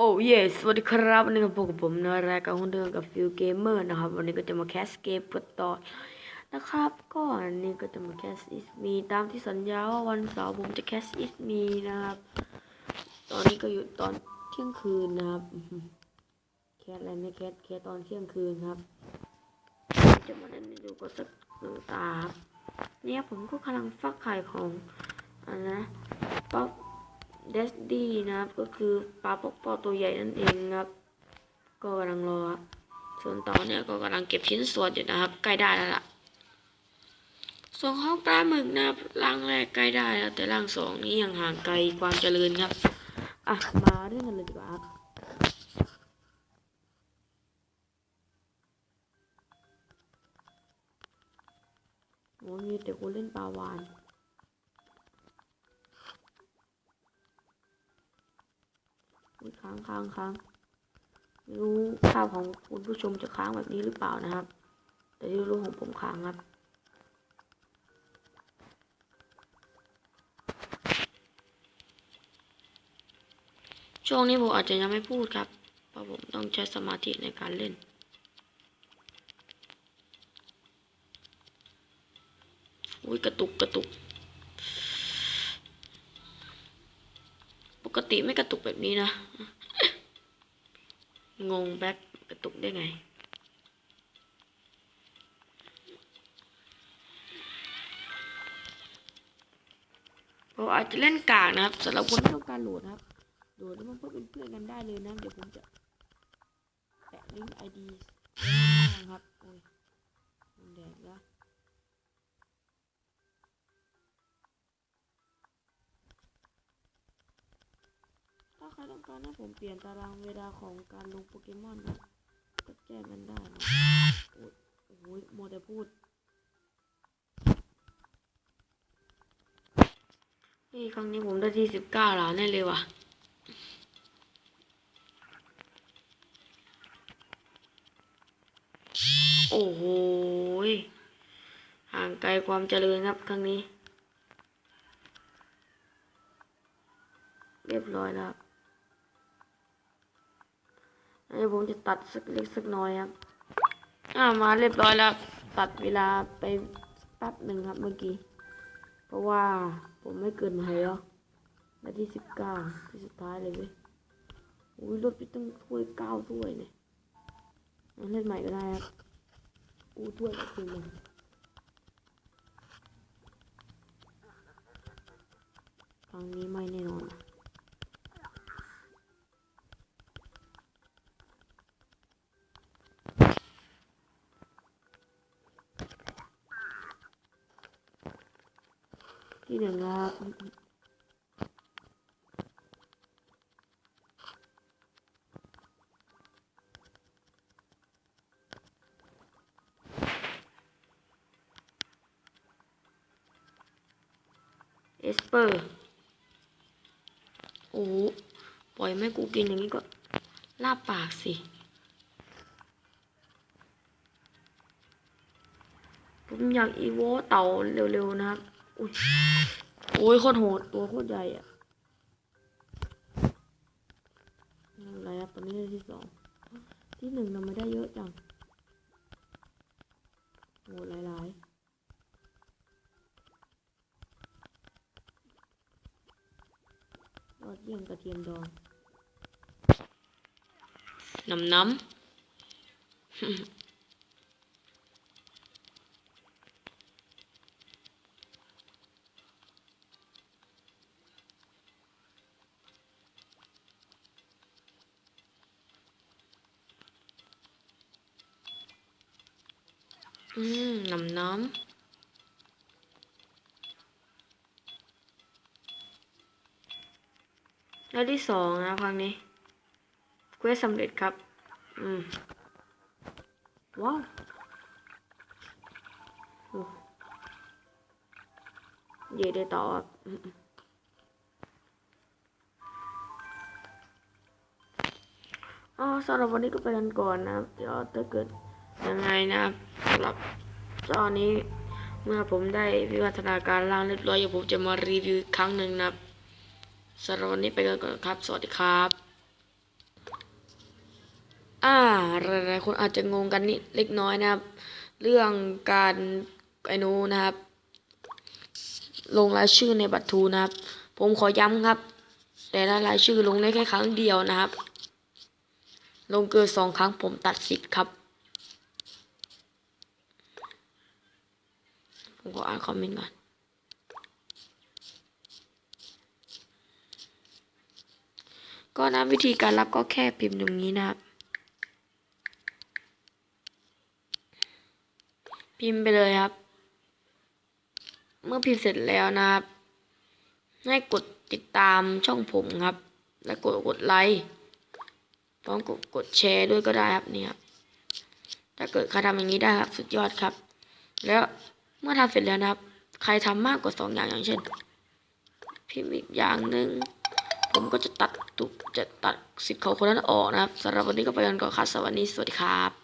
โอ้เยสวัสดีครับวันนี้กับพวกบผมในรายการคนเดิมกับฟิลเกมเมอร์นะครับ วันนี้ก็จะมาแคสเกมกันต่อนะครับก็อันนี้ก็จะมาแคสอิสมีตามที่สัญญาว่าวันเสาร์ผมจะแคสอิสมีนะครับ ตอนนี้ก็อยู่ตอนเที่ยงคืนนะครับแคสอะไรไม่แคสแคสตอนเที่ยงคืนครับ จะมาเล่นดูก็สักหนึ่งตาครับเนี่ยผมก็กำลังฟักไข่ของอันนะ เดสดีนะครับ ก็คือปลาปอกปอตัวใหญ่นั่นเองครับ ก็กำลังรอครับส่วนต่อเนี่ยก็กำลังเก็บชิ้นส่วนอยู่นะครับ ใกล้ได้แล้วล่ะ ส่วนของปลาหมึกนะครับร่างแรกใกล้ได้แล้ว แต่ร่างสองนี้ยังห่างไกลความเจริญครับอะมาเรื่องกันเลยดีกว่าครับโอ้ยมีแต่คนเล่นปลาวาน ค้างค้างค้างไม่รู้ภาพของคุณผู้ชมจะค้างแบบนี้หรือเปล่านะครับ แต่ที่รู้ของผมค้างครับช่วงนี้ผมอาจจะยังไม่พูดครับ เพราะผมต้องใช้สมาธิในการเล่น อุ้ยกระตุกกระตุก กติไม่กระตุกแบบนี้นะ งงแบ็คกระตุกได้ไง ผมอาจจะเล่นกากนะครับสำหรับคนที่ต้องการโหลดนะครับโหลดแล้วมันเพื่อเป็นเพื่อนกันได้เลยนะ เดี๋ยวผมจะแปะลิงก์ไอดีนะครับ โอ้ยแดดแล้ว ครต้องการให้ผมเปลี่ยนตารางเวลาของการลงโปเกมอนนะก็แจ้งกันได้นะโอ้โหโมวแต่พูดนี่ครั้งนี้ผมได้ที่สิบเก้าแล้วแน่เลยว่ะโอ้โหห่างไกลความเจริญครับครั้งนี้ เรียบร้อยแล้ว ครับอันนี้ผมจะตัดสักเล็กสักน้อยครับอ่ามาเรียบร้อยแล้ว ตัดเวลาไปแป๊บหนึ่งครับเมื่อกี้ เพราะว่าผมไม่เกินไหแล้วนาทีสิบเก้าที่สุดท้ายเลยเว้ยอุ้ยรถไปตั้งถ้วยเก้าถ้วยเนี่ยเนเล่นใหม่ก็ได้ครับอู้ถ้วยก็คือมันครั้งนี้ไม่แน่นอน ที่หนึ่งครับเอสเปอร์ โอ้ปล่อยแม่กูกินอย่างนี้ก็ลาบปากสิผมอยากอีโวเต่าเร็วๆนะครับ โอ้ยโคตรโหดตัวโคตรใหญ่อะไม่เป็นไรครับตอนนี้ได้ที่สองที่หนึ่งเราไม่ได้เยอะจังโหหลายๆยอดเยี่ยมกระเทียมดองน้ำน้ำ อืมน้ำน้ำแล้วที่สองนะครั้งนี้เควสสำเร็จครับ อืม ว้าวเย่ได้ต่ออ๋อสำหรับวันนี้ก็ไปกันก่อนนะเดี๋ยวถ้าเกิด ยังไงนะครับสำหรับตอนนี้เมื่อผมได้วิวัฒนาการร่างเรียบร้อยเดี๋ยวผมจะมารีวิวครั้งหนึ่งนะครับสำหรับวันนี้ไปกันก่อนครับ สวัสดีครับอ่าหลายๆคนอาจจะงงกันนิดเล็กน้อยนะครับ เรื่องการไอ้นูนนะครับ ลงรายชื่อในบัตรทูนะครับ ผมขอย้ำครับ แต่ละรายชื่อลงได้แค่ครั้งเดียวนะครับ ลงเกินสองครั้งผมตัดสิทธิ์ครับ ผมก็อ่านคอมเมนต์ก่อนก็นะวิธีการรับก็แค่พิมพ์อย่างนี้นะครับ พิมพ์ไปเลยครับ เมื่อพิมพ์เสร็จแล้วนะครับ ให้กดติดตามช่องผมครับ และกดกดไลค์พร้อมกดกดแชร์ด้วยก็ได้ครับเนี่ยครับถ้าเกิดใครทำอย่างนี้ได้ครับ สุดยอดครับ แล้ว เมื่อทำเสร็จแล้วนะครับ ใครทำมากกว่าสองอย่างอย่างเช่น พิมพ์อีกอย่างหนึ่งผมก็จะตัดตุกจะตัดสิทธิ์ของคนนั้นออกนะครับสำหรับวันนี้ก็ไปกันก่อนครับสวัสดีสวัสดีครับ